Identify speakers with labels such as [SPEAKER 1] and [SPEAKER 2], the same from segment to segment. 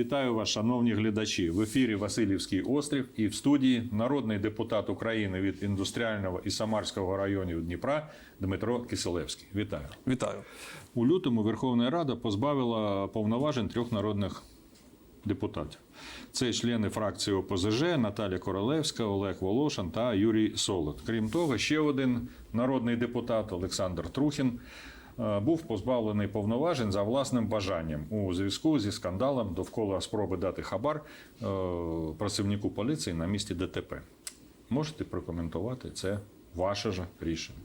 [SPEAKER 1] Вітаю вас, шановні глядачі. В ефірі Васильівський острів і в студії народний депутат України від індустріального і Самарського районів Дніпра Дмитро Киселевський. Вітаю.
[SPEAKER 2] Вітаю.
[SPEAKER 1] У лютому Верховна Рада позбавила повноважень трьох народних депутатів. Це члени фракції ОПЗЖ Наталя Королевська, Олег Волошин та Юрій Солод. Крім того, ще один народний депутат Олександр Трухін був позбавлений повноважень за власним бажанням у зв'язку зі скандалом довкола спроби дати хабар е, працівнику поліції на місці ДТП. Можете прокоментувати це ваше ж рішення.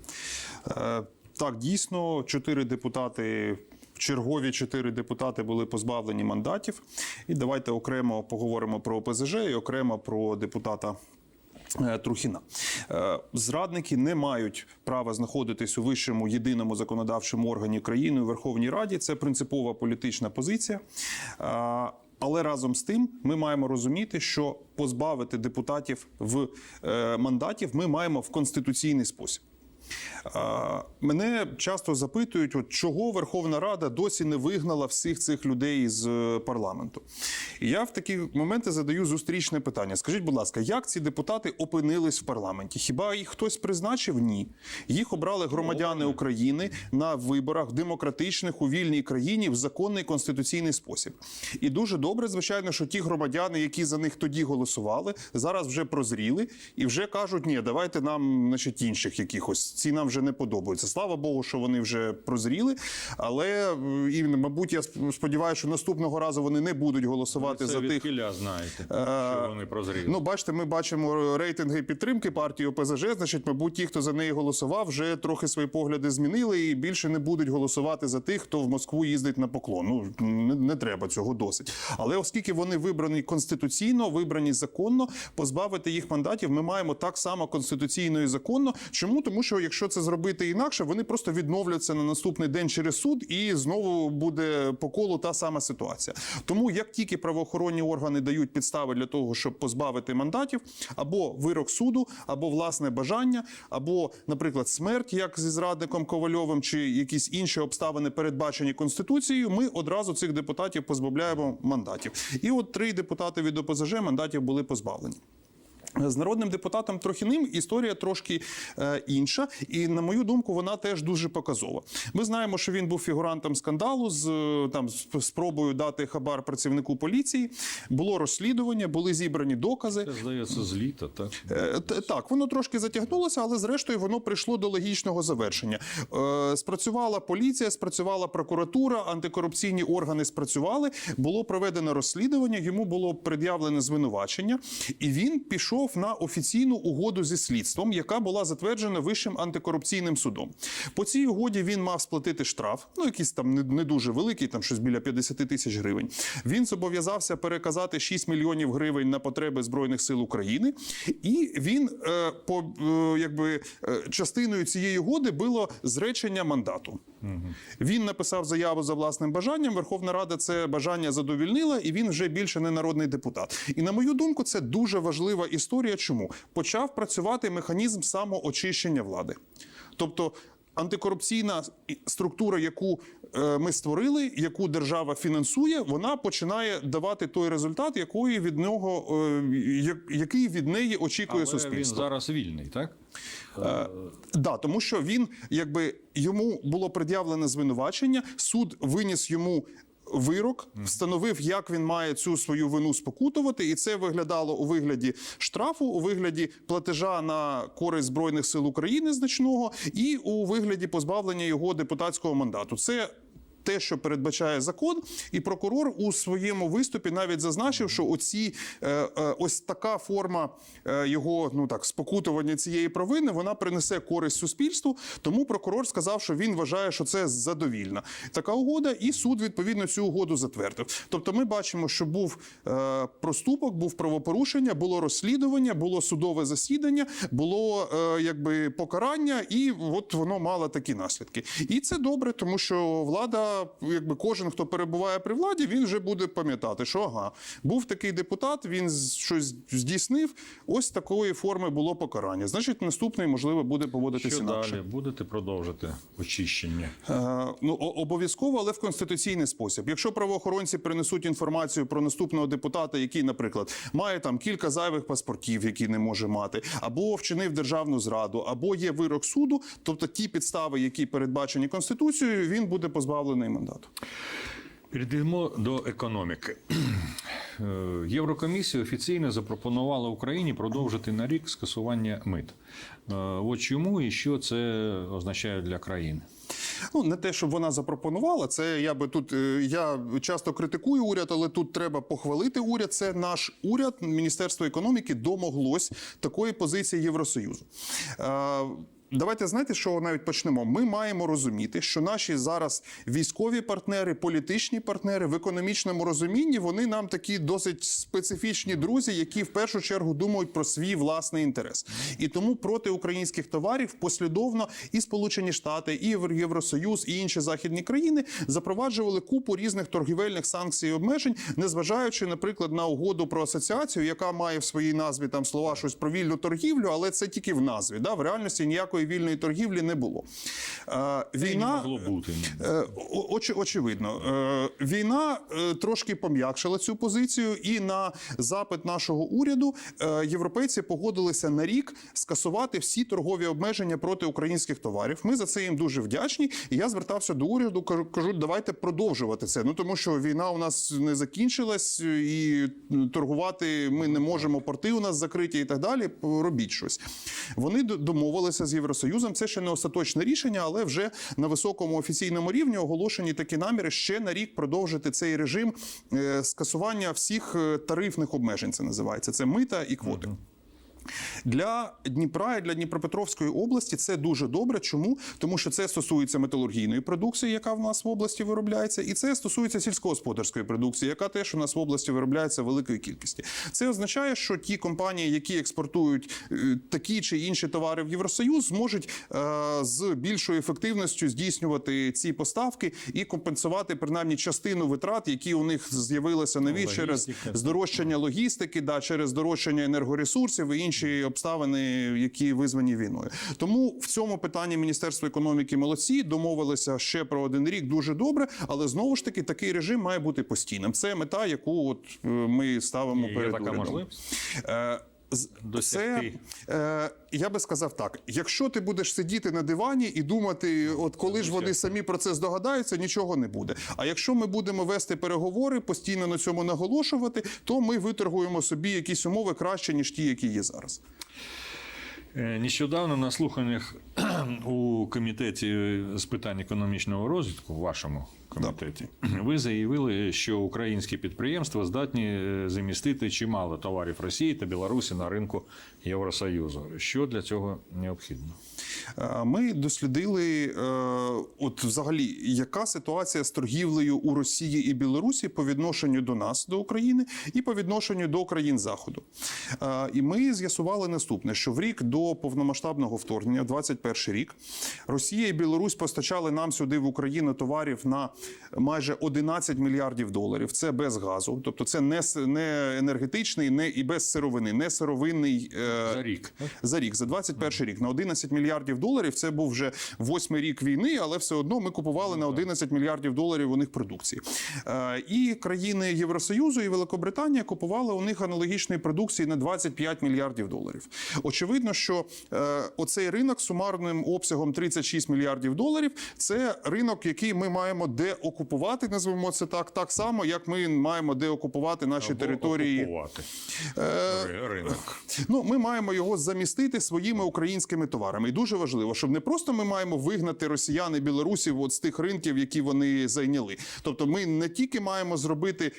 [SPEAKER 2] Е, Так, дійсно, чотири депутати. Чергові чотири депутати були позбавлені мандатів. І давайте окремо поговоримо про ОПЗЖ і окремо про депутата. Е, Трухіна Е, зрадники не мають права знаходитись у вищому єдиному законодавчому органі країни у Верховній Раді. Це принципова політична позиція. Е, Але разом з тим ми маємо розуміти, що позбавити депутатів в мандатів ми маємо в конституційний спосіб. Мене часто запитують, от чого Верховна Рада досі не вигнала всіх цих людей з е, парламенту. І я в такі моменти задаю зустрічне питання. Скажіть, будь ласка, як ці депутати опинились в парламенті? Хіба їх хтось призначив? Ні. Їх обрали громадяни України на виборах демократичних у вільній країні в законний конституційний спосіб. І дуже добре, звичайно, що ті громадяни, які за них тоді голосували, зараз вже прозріли і вже кажуть, ні, давайте нам значить, інших якихось. Ці нам вже не подобаються. Слава Богу, що вони вже прозріли. Але е, і, мабуть, я сподіваюся, що наступного разу вони не будуть голосувати
[SPEAKER 1] Це
[SPEAKER 2] за тих.
[SPEAKER 1] кіля знаєте,
[SPEAKER 2] Е,
[SPEAKER 1] що вони прозріли.
[SPEAKER 2] Ну, бачите, ми бачимо рейтинги підтримки партії ОПЗЖ. Значить, мабуть, ті, хто за неї голосував, вже трохи свої погляди змінили і більше не будуть голосувати за тих, хто в Москву їздить на поклон. Ну не, не треба цього досить. Але оскільки вони вибрані конституційно, вибрані законно, позбавити їх мандатів, ми маємо так само конституційно і законно. Чому? Тому що якщо це зробити інакше, вони просто відновляться на наступний день через суд, і знову буде по колу та сама ситуація. Тому як тільки правоохоронні органи дають підстави для того, щоб позбавити мандатів, або вирок суду, або власне бажання, або, наприклад, смерть, як зі зрадником Ковальовим, чи якісь інші обставини передбачені конституцією, ми одразу цих депутатів позбавляємо мандатів. І от три депутати від ОПЗЖ мандатів були позбавлені. З народним депутатом Трохіним історія трошки е, інша, і на мою думку, вона теж дуже показова. Ми знаємо, що він був фігурантом скандалу з е, там спробою дати хабар працівнику поліції. Було розслідування, були зібрані докази.
[SPEAKER 1] Це здається з літа, так?
[SPEAKER 2] Е, Так, воно трошки затягнулося, але зрештою воно прийшло до логічного завершення. Е, Спрацювала поліція, спрацювала прокуратура, антикорупційні органи спрацювали. Було проведено розслідування, йому було пред'явлене звинувачення, і він пішов на офіційну угоду зі слідством, яка була затверджена Вищим антикорупційним судом. По цій угоді він мав сплатити штраф, ну якийсь там не, не дуже великий, там щось біля 50 тисяч гривень. Він зобов'язався переказати 6 мільйонів гривень на потреби збройних сил України, і він е, по е, якби е, частиною цієї угоди було зречення мандату. Він написав заяву за власним бажанням. Верховна Рада це бажання задовільнила, і він вже більше не народний депутат. І на мою думку, це дуже важлива історія. Чому почав працювати механізм самоочищення влади, тобто. Антикорупційна структура, яку е, ми створили, яку держава фінансує, вона починає давати той результат, якої від нього е, який від неї очікує
[SPEAKER 1] Але він
[SPEAKER 2] суспільство.
[SPEAKER 1] зараз вільний, так?
[SPEAKER 2] Да, тому що він, якби йому було пред'явлене звинувачення, суд виніс йому. Вирок встановив, як він має цю свою вину спокутувати, і це виглядало у вигляді штрафу, у вигляді платежа на користь збройних сил України значного, і у вигляді позбавлення його депутатського мандату. Це те, що передбачає закон, і прокурор у своєму виступі навіть зазначив, що оці е, е, ось така форма е, його ну так спокутування цієї провини вона принесе користь суспільству. Тому прокурор сказав, що він вважає, що це задовільна така угода, і суд відповідно цю угоду затвердив. Тобто, ми бачимо, що був проступок, був правопорушення, було розслідування, було судове засідання, було якби покарання, і от воно мало такі наслідки. І це добре, тому що влада якби кожен, хто перебуває при владі, він вже буде пам'ятати, що ага, був такий депутат, він щось здійснив. Ось такої форми було покарання. Значить, наступний можливо буде поводитися
[SPEAKER 1] Що
[SPEAKER 2] інакше.
[SPEAKER 1] далі? Будете продовжити очищення?
[SPEAKER 2] Е, Ну, обов'язково, але в конституційний спосіб. Якщо правоохоронці принесуть інформацію про наступного депутата, який, наприклад, має там кілька зайвих паспортів, які не може мати, або вчинив державну зраду, або є вирок суду, тобто ті підстави, які передбачені конституцією, він буде позбавлений мандату.
[SPEAKER 1] Перейдемо до економіки. Е, Єврокомісія офіційно запропонувала Україні продовжити на рік скасування мит. Е, От чому і що це означає для країни?
[SPEAKER 2] Ну не те, щоб вона запропонувала. Це я би тут. е, Я часто критикую уряд, але тут треба похвалити уряд. Це наш уряд, Міністерство економіки домоглось такої позиції Євросоюзу. Давайте знаєте, що навіть почнемо. Ми маємо розуміти, що наші зараз військові партнери, політичні партнери в економічному розумінні вони нам такі досить специфічні друзі, які в першу чергу думають про свій власний інтерес. І тому проти українських товарів послідовно і Сполучені Штати, і Євро- Євросоюз, і інші західні країни запроваджували купу різних торгівельних санкцій і обмежень, незважаючи, наприклад, на угоду про асоціацію, яка має в своїй назві там слова щось про вільну торгівлю, але це тільки в назві. Да? В реальності ніякої вільної торгівлі не було. Е,
[SPEAKER 1] І не
[SPEAKER 2] війна
[SPEAKER 1] могло бути.
[SPEAKER 2] Е, очі- очевидно, Е, війна трошки пом'якшила цю позицію, і на запит нашого уряду європейці погодилися на рік скасувати всі торгові обмеження проти українських товарів. Ми за це їм дуже вдячні. І я звертався до уряду, кажу, давайте продовжувати це. Ну тому що війна у нас не закінчилась, і торгувати ми не можемо. Порти у нас закриті і так далі. Робіть щось. Вони домовилися з Євросоюзом. Це ще не остаточне рішення, але вже на високому офіційному рівні оголошені такі наміри ще на рік продовжити цей режим е, скасування всіх е, тарифних обмежень. Це називається це мита і квоти. Для Дніпра і для Дніпропетровської області це дуже добре. Чому? Тому що це стосується металургійної продукції, яка в нас в області виробляється, і це стосується сільськогосподарської продукції, яка теж у нас в області виробляється в великої кількості. Це означає, що ті компанії, які експортують е, такі чи інші товари в Євросоюз, зможуть е, з більшою ефективністю здійснювати ці поставки і компенсувати принаймні частину витрат, які у них з'явилися нові через
[SPEAKER 1] Логістика.
[SPEAKER 2] здорожчання логістики, да, через здорожчання енергоресурсів і інші обставини, які визвані війною. Тому в цьому питанні Міністерство економіки молодці домовилися ще про один рік дуже добре, але знову ж таки такий режим має бути постійним. Це мета, яку от е, ми ставимо
[SPEAKER 1] Є
[SPEAKER 2] перед
[SPEAKER 1] така
[SPEAKER 2] урядом.
[SPEAKER 1] можливість?
[SPEAKER 2] Е, Це, е, я би сказав так: якщо ти будеш сидіти на дивані і думати, от коли ж вони самі про це здогадаються, нічого не буде. А якщо ми будемо вести переговори, постійно на цьому наголошувати, то ми виторгуємо собі якісь умови краще ніж ті, які є зараз.
[SPEAKER 1] Е, Нещодавно на слуханнях у комітеті з питань економічного розвитку, вашому комітеті, ви заявили, що українські підприємства здатні е, замістити чимало товарів Росії та Білорусі на ринку Євросоюзу. Що для цього необхідно?
[SPEAKER 2] Е, Ми дослідили, е, от взагалі, яка ситуація з торгівлею у Росії і Білорусі по відношенню до нас, до України, і по відношенню до країн Заходу. І ми з'ясували наступне: що в рік до повномасштабного вторгнення, 21 рік, Росія і Білорусь постачали нам сюди в Україну товарів на майже 11 мільярдів доларів. Це без газу, тобто це не, не енергетичний, не і без сировини, не сировинний е,
[SPEAKER 1] За рік.
[SPEAKER 2] за рік, за 21 рік на 11 мільярдів доларів. Це був вже восьмий рік війни, але все одно ми купували на 11 мільярдів доларів у них продукції. Е, І країни Євросоюзу і Великобританія купували у них аналогічної продукції на 25 мільярдів доларів. Очевидно, що е, оцей ринок сумарним обсягом 36 мільярдів доларів це ринок, який ми маємо деокупувати, назвемо це так, так само, як ми маємо деокупувати наші
[SPEAKER 1] Або
[SPEAKER 2] території.
[SPEAKER 1] окупувати
[SPEAKER 2] Е,
[SPEAKER 1] ринок.
[SPEAKER 2] Ну, ми маємо його замістити своїми українськими товарами. І дуже важливо, щоб не просто ми маємо вигнати росіян і білорусів от з тих ринків, які вони зайняли. Тобто, ми не тільки маємо зробити.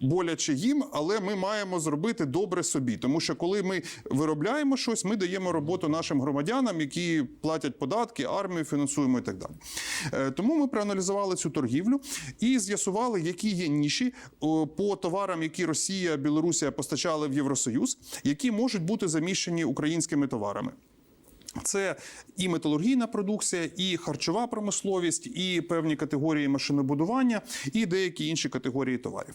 [SPEAKER 2] Боляче їм, але ми маємо зробити добре собі, тому що коли ми виробляємо щось, ми даємо роботу нашим громадянам, які платять податки, армію фінансуємо і так далі. Е, Тому ми проаналізували цю торгівлю і з'ясували, які є ніші по товарам, які Росія, Білорусія постачали в Євросоюз, які можуть бути заміщені українськими товарами. Це і металургійна продукція, і харчова промисловість, і певні категорії машинобудування, і деякі інші категорії товарів.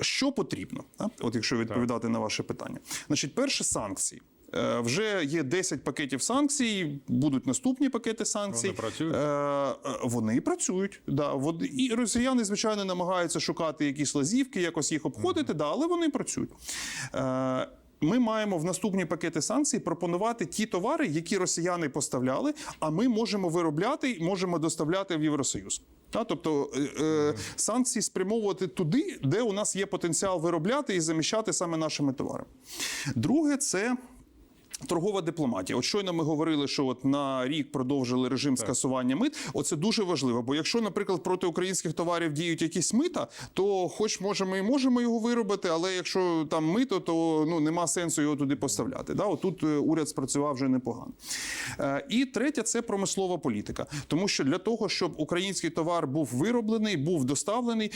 [SPEAKER 2] Що потрібно? От якщо відповідати на ваше питання, значить, перше санкції. Е, Вже є 10 пакетів санкцій, будуть наступні пакети санкцій.
[SPEAKER 1] Вони працюють?
[SPEAKER 2] Е, е, Вони працюють. Да. І росіяни, звичайно, намагаються шукати якісь лазівки, якось їх обходити, да, але вони працюють. Ми маємо в наступні пакети санкцій пропонувати ті товари, які росіяни поставляли, а ми можемо виробляти і можемо доставляти в Євросоюз. Та, тобто е, е, санкції спрямовувати туди, де у нас є потенціал виробляти і заміщати саме нашими товарами. Друге, це Торгова дипломатія. От щойно ми говорили, що от на рік продовжили режим скасування мит. Оце дуже важливо. Бо якщо, наприклад, проти українських товарів діють якісь мита, то хоч може ми і можемо його виробити, але якщо там мито, то ну нема сенсу його туди поставляти. Да? Отут е, уряд спрацював вже непогано. Е, І третє це промислова політика. Тому що для того, щоб український товар був вироблений, був доставлений,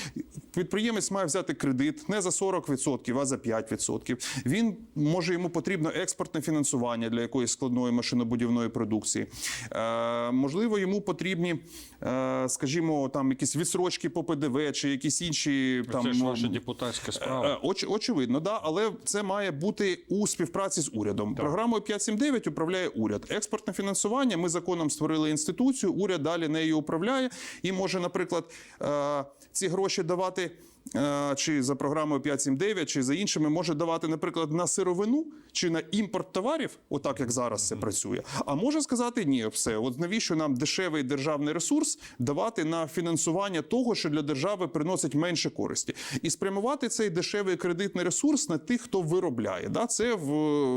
[SPEAKER 2] підприємець має взяти кредит не за 40%, а за 5%. Він може йому потрібно експортне фінансування для якоїсь складної машинобудівної продукції. Е, можливо, йому потрібні, е, скажімо, там якісь відсрочки по ПДВ чи якісь інші там
[SPEAKER 1] Це ж
[SPEAKER 2] ну,
[SPEAKER 1] ваша депутатська
[SPEAKER 2] Е,
[SPEAKER 1] справа.
[SPEAKER 2] Оч, очевидно, да, але це має бути у співпраці з урядом. Програмою 579 управляє уряд. Експортне фінансування. Ми законом створили інституцію. Уряд далі нею управляє і може, наприклад, е, ці гроші давати. Е, Чи за програмою 579, чи за іншими може давати, наприклад, на сировину чи на імпорт товарів, отак як зараз це працює. А може сказати ні, все, от навіщо нам дешевий державний ресурс давати на фінансування того, що для держави приносить менше користі, і спрямувати цей дешевий кредитний ресурс на тих, хто виробляє. Да? Це в,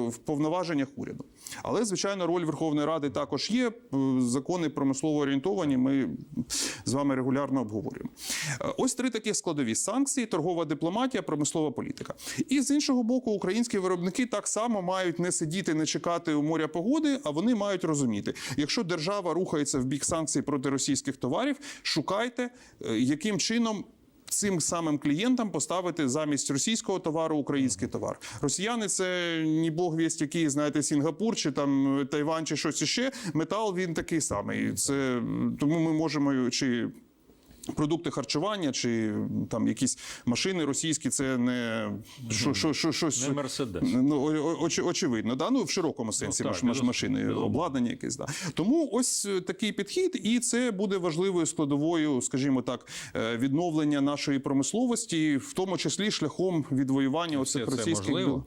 [SPEAKER 2] в повноваженнях уряду. Але звичайно, роль Верховної Ради також є. Е, Закони промислово орієнтовані. Ми з вами регулярно обговорюємо. Е, Ось три такі складові: санкції, торгова дипломатія, промислова політика. І з іншого боку, українські виробники так само мають не сидіти, не чекати у моря погоди, а вони мають розуміти, якщо держава рухається в бік санкцій проти російських товарів, шукайте, е, яким чином. Цим самим клієнтам поставити замість російського товару український товар. Росіяни це ні бог вість, який, знаєте, Сінгапур чи там Тайвань, чи щось іще. Метал він такий самий. Це тому ми можемо чи. Продукти харчування чи там якісь машини російські, це не що, що, що, щось
[SPEAKER 1] Не Мерседес.
[SPEAKER 2] Ну, оч, очевидно, да? ну, в широкому сенсі
[SPEAKER 1] так,
[SPEAKER 2] маш, маш, машини,
[SPEAKER 1] Безумовно.
[SPEAKER 2] обладнання якесь. Да. Тому ось е, такий підхід, і це буде важливою складовою, скажімо так, е, відновлення нашої промисловості, в тому числі шляхом відвоювання оцих
[SPEAKER 1] це
[SPEAKER 2] російських
[SPEAKER 1] можливо?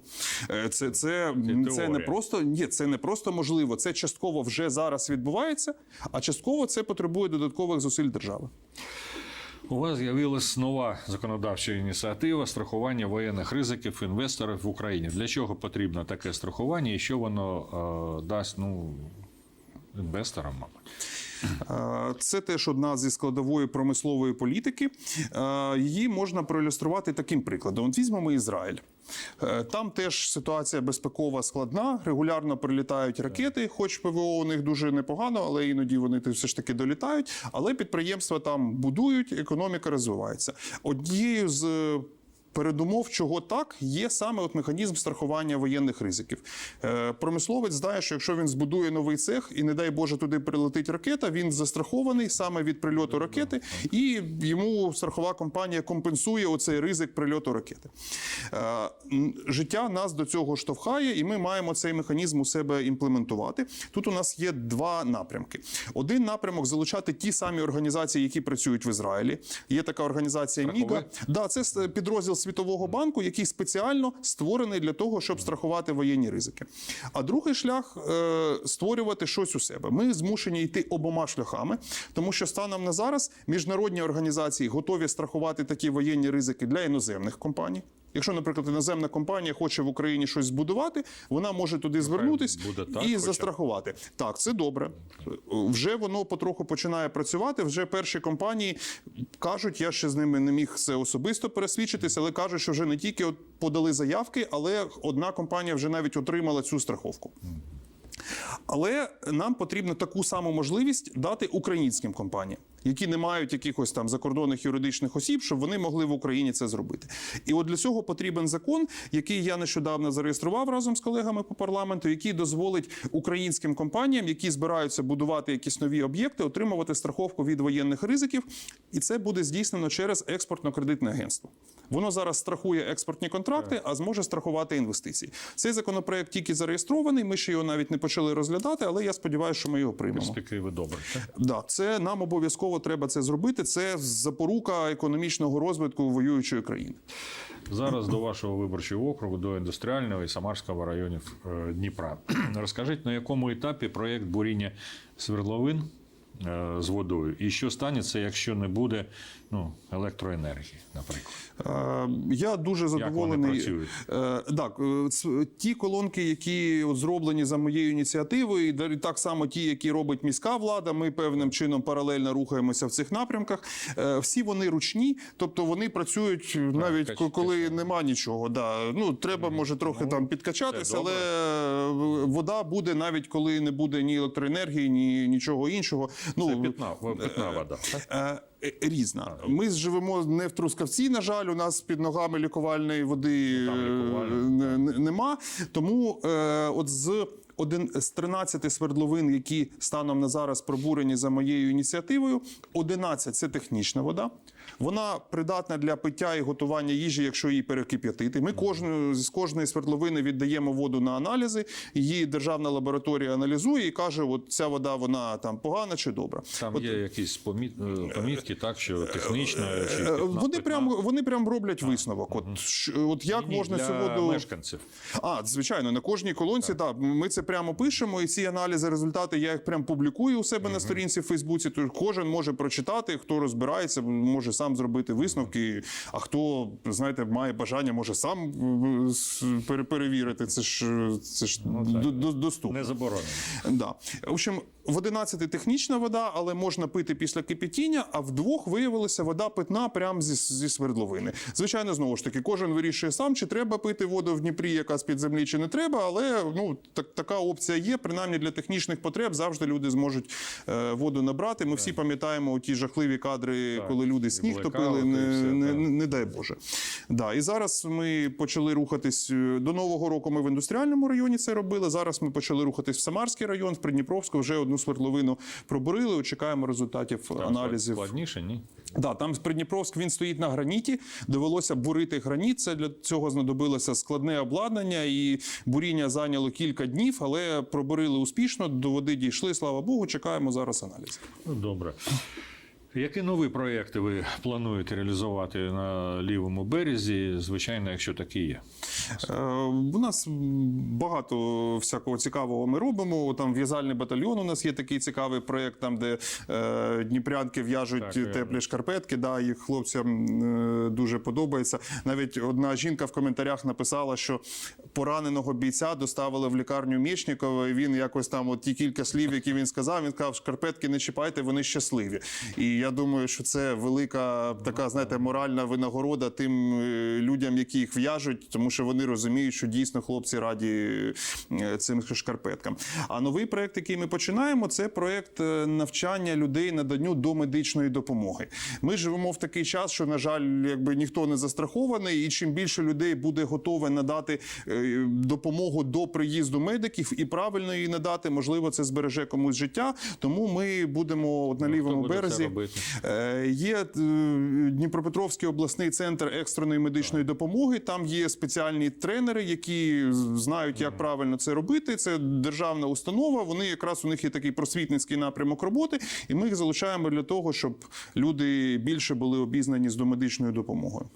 [SPEAKER 2] Е, Це, це, це, не просто ні, це не просто можливо. Це частково вже зараз відбувається, а частково це потребує додаткових зусиль держави.
[SPEAKER 1] У вас з'явилась нова законодавча ініціатива страхування воєнних ризиків інвесторів в Україні. Для чого потрібно таке страхування і що воно е, дасть ну, інвесторам, мабуть?
[SPEAKER 2] Е, Це теж одна зі складової промислової політики. Е, Її можна проілюструвати таким прикладом. От візьмемо Ізраїль. Е, Там теж ситуація безпекова складна. Регулярно прилітають ракети, хоч ПВО у них дуже непогано, але іноді вони все ж таки долітають. Але підприємства там будують, економіка розвивається. Однією з е, Передумов, чого так, є саме от механізм страхування воєнних ризиків. Е, промисловець знає, що якщо він збудує новий цех і, не дай Боже, туди прилетить ракета, він застрахований саме від прильоту ракети, і йому страхова компанія компенсує оцей ризик прильоту ракети. Е, життя нас до цього штовхає, і ми маємо цей механізм у себе імплементувати. Тут у нас є два напрямки. Один напрямок залучати ті самі організації, які працюють в Ізраїлі. Є така організація
[SPEAKER 1] Страховий?
[SPEAKER 2] Міга. Да, це підрозділ Світового банку, який спеціально створений для того, щоб страхувати воєнні ризики. А другий шлях е, створювати щось у себе. Ми змушені йти обома шляхами, тому що станом на зараз міжнародні організації готові страхувати такі воєнні ризики для іноземних компаній. Якщо, наприклад, іноземна компанія хоче в Україні щось збудувати, вона може туди звернутись
[SPEAKER 1] буде так
[SPEAKER 2] і
[SPEAKER 1] хоча
[SPEAKER 2] застрахувати. Так, це добре. Вже воно потроху починає працювати. Вже перші компанії кажуть, я ще з ними не міг це особисто пересвідчитися, але кажуть, що вже не тільки от подали заявки, але одна компанія вже навіть отримала цю страховку. Але нам потрібно таку саму можливість дати українським компаніям. Які не мають якихось там закордонних юридичних осіб, щоб вони могли в Україні це зробити. І от для цього потрібен закон, який я нещодавно зареєстрував разом з колегами по парламенту, який дозволить українським компаніям, які збираються будувати якісь нові об'єкти, отримувати страховку від воєнних ризиків, і це буде здійснено через експортно-кредитне агентство. Воно зараз страхує експортні контракти, а зможе страхувати інвестиції. Цей законопроект тільки зареєстрований. Ми ще його навіть не почали розглядати, але я сподіваюся, що ми його приймемо.
[SPEAKER 1] Перспективи добре. так?
[SPEAKER 2] Да, це нам обов'язково треба це зробити. Це запорука економічного розвитку воюючої країни.
[SPEAKER 1] Зараз до вашого виборчого округу, до індустріального і Самарського районів е, Дніпра. Розкажіть, на якому етапі проєкт буріння свердловин з водою, і що станеться, якщо не буде ну, електроенергії, наприклад?
[SPEAKER 2] Е, Я дуже задоволений.
[SPEAKER 1] працюють?
[SPEAKER 2] Е, Так, е, ті колонки, які зроблені за моєю ініціативою, і так само ті, які робить міська влада. Ми певним чином паралельно рухаємося в цих напрямках. Е, Всі вони ручні, тобто вони працюють навіть ко- коли нема нічого. Да. Ну треба може трохи там підкачатися, але е, вода буде навіть коли не буде ні електроенергії, ні нічого іншого. Ну
[SPEAKER 1] Це питна, питна вода. так?
[SPEAKER 2] Е, е, Різна. Ми живемо не в Трускавці, на жаль, у нас під ногами лікувальної води
[SPEAKER 1] там
[SPEAKER 2] е,
[SPEAKER 1] лікувальної,
[SPEAKER 2] не- не- нема. Тому е, от з один з 13 свердловин, які станом на зараз пробурені за моєю ініціативою, 11 – це технічна вода. Вона придатна для пиття і готування їжі, якщо її перекип'ятити. Ми кожну з кожної свердловини віддаємо воду на аналізи. Її державна лабораторія аналізує і каже: от ця вода вона там погана чи добра.
[SPEAKER 1] Там
[SPEAKER 2] От
[SPEAKER 1] є якісь поміт- е, помітки, так, що технічно чи
[SPEAKER 2] Е,
[SPEAKER 1] питна-
[SPEAKER 2] Вони
[SPEAKER 1] питна.
[SPEAKER 2] прям вони прям роблять висновок. От от як
[SPEAKER 1] Ні,
[SPEAKER 2] можна
[SPEAKER 1] для
[SPEAKER 2] цю воду
[SPEAKER 1] мешканців.
[SPEAKER 2] а звичайно на кожній колонці. Так. ми це прямо пишемо, і ці аналізи, результати я їх прям публікую у себе на сторінці в Фейсбуці. Тож кожен може прочитати, хто розбирається, може сам зробити висновки. А хто знаєте, має бажання, може сам е, перевірити. Це ж це ж до- до- доступно.
[SPEAKER 1] Не заборонено.
[SPEAKER 2] Да. В общем, в 11 технічна вода, але можна пити після кипятіння, а в двох виявилася вода питна прямо зі, зі свердловини. Звичайно, знову ж таки, кожен вирішує сам, чи треба пити воду в Дніпрі, яка з-під землі, чи не треба. Але ну так, така опція є. Принаймні для технічних потреб завжди люди зможуть е, воду набрати. Ми всі пам'ятаємо ті жахливі кадри,
[SPEAKER 1] Так.
[SPEAKER 2] коли люди
[SPEAKER 1] І
[SPEAKER 2] сніг топили. Не, не, не, не дай Боже. Да, і зараз ми почали рухатись е, до нового року. Ми в індустріальному районі це робили. Зараз ми почали рухатись в Самарський район, в Придніпровську. Вже одну свердловину пробурили. Чекаємо результатів
[SPEAKER 1] Там
[SPEAKER 2] аналізів.
[SPEAKER 1] Складніше, ні?
[SPEAKER 2] Да, там Придніпровськ він стоїть на граніті. Довелося бурити граніт. Це для цього знадобилося складне обладнання, і буріння зайняло кілька днів, але пробурили успішно. До води дійшли. Слава Богу. Чекаємо зараз аналіз.
[SPEAKER 1] Ну, добре. Які нові проєкти ви плануєте реалізувати на лівому березі? Звичайно, якщо такі є.
[SPEAKER 2] Е, У нас багато всякого цікавого ми робимо. Там в'язальний батальйон. У нас є такий цікавий проєкт, там де е, дніпрянки в'яжуть теплі шкарпетки. Да, їх хлопцям е, дуже подобається. Навіть одна жінка в коментарях написала, що пораненого бійця доставили в лікарню Мічникова, і він якось там, от ті кілька слів, які він сказав, він сказав, шкарпетки не чіпайте, вони щасливі. І я думаю, що це велика така, знаєте, моральна винагорода тим е, людям, які їх в'яжуть, тому що вони розуміють, що дійсно хлопці раді е, цим шкарпеткам. А новий проект, який ми починаємо, це проект е, навчання людей наданню до медичної допомоги. Ми живемо в такий час, що на жаль, якби ніхто не застрахований, і чим більше людей буде готове надати допомогу до приїзду медиків і правильно її надати, можливо, це збереже комусь життя. Тому ми будемо от на
[SPEAKER 1] Ну,
[SPEAKER 2] лівому березі. Е, Є е, Дніпропетровський обласний центр екстреної медичної допомоги. Там є спеціальні тренери, які знають, як правильно це робити. Це державна установа. Вони якраз у них є такий просвітницький напрямок роботи, і ми їх залучаємо для того, щоб люди більше були обізнані з домедичною допомогою.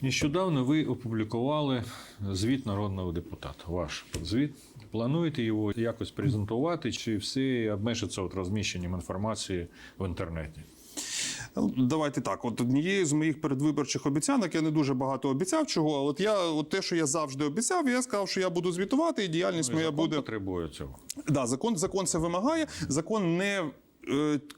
[SPEAKER 1] Нещодавно ви опублікували звіт народного депутата. Ваш звіт. Плануєте його якось презентувати, чи все обмежиться от розміщенням інформації в інтернеті?
[SPEAKER 2] Ну, Давайте так. От однією з моїх передвиборчих обіцянок я не дуже багато обіцяв чого. А от я, от те, що я завжди обіцяв, я сказав, що я буду звітувати, і діяльність моя
[SPEAKER 1] Закон
[SPEAKER 2] буде
[SPEAKER 1] потребує цього.
[SPEAKER 2] Да, закон, закон це вимагає. Закон не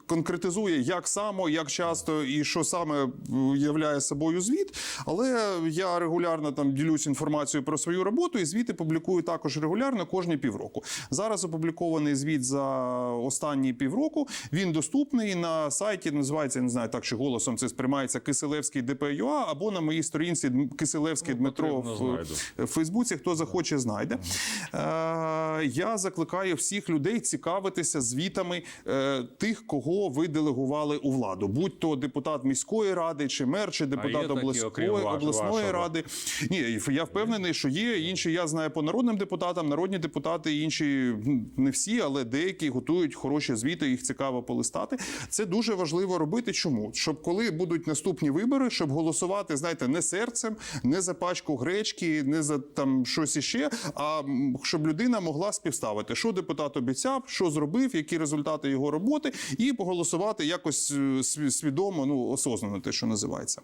[SPEAKER 2] конкретизує, як само, як часто і що саме являє собою звіт. Але я регулярно там ділюсь інформацією про свою роботу, і звіти публікую також регулярно кожні півроку. Зараз опублікований звіт за останні півроку. Він доступний на сайті. Називається не знаю, так чи голосом це сприймається Киселевський ДПЮА або на моїй сторінці Киселевський Дмитро в, в Фейсбуці. Хто захоче, знайде. Е, я закликаю всіх людей цікавитися звітами е, тих, кого ви делегували у владу, будь то депутат міської ради, чи мер, чи депутат обласної, обласної ради. Ні, я впевнений, що є інші. Я знаю по народним депутатам, народні депутати, інші не всі, але деякі готують хороші звіти. Їх цікаво полистати. Це дуже важливо робити. Чому? Щоб коли будуть наступні вибори, щоб голосувати, знаєте, не серцем, не за пачку гречки, не за там щось іще, а щоб людина могла співставити, що депутат обіцяв, що зробив, які результати його роботи, і поголосувати якось е, свідомо, ну осознанно, те, що називається.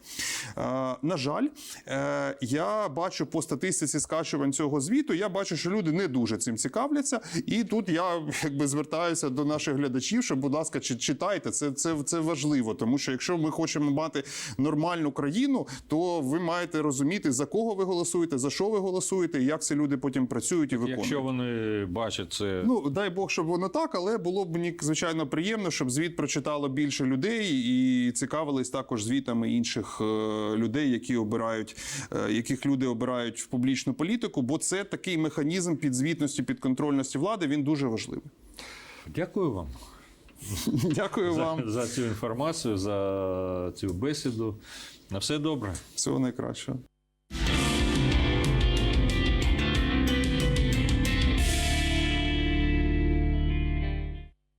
[SPEAKER 2] На жаль, е, я бачу по статистиці скачувань цього звіту, я бачу, що люди не дуже цим цікавляться. І тут я якби звертаюся до наших глядачів, що, будь ласка, чи- читайте. Це, це, це важливо, тому що якщо ми хочемо мати нормальну країну, то ви маєте розуміти, за кого ви голосуєте, за що ви голосуєте, і як ці люди потім працюють і виконують.
[SPEAKER 1] Якщо вони бачать це,
[SPEAKER 2] Ну, дай Бог, щоб воно так, але було б мені звичайно приємно, щоб звіт прочитало більше людей і цікавились також звітами інших е, людей, які обирають, е, яких люди обирають в публічну політику, бо це такий механізм підзвітності, підконтрольності влади. Він дуже важливий.
[SPEAKER 1] дякую вам
[SPEAKER 2] Дякую
[SPEAKER 1] за,
[SPEAKER 2] вам.
[SPEAKER 1] за цю інформацію, за цю бесіду. На все добре.
[SPEAKER 2] Всього найкращого.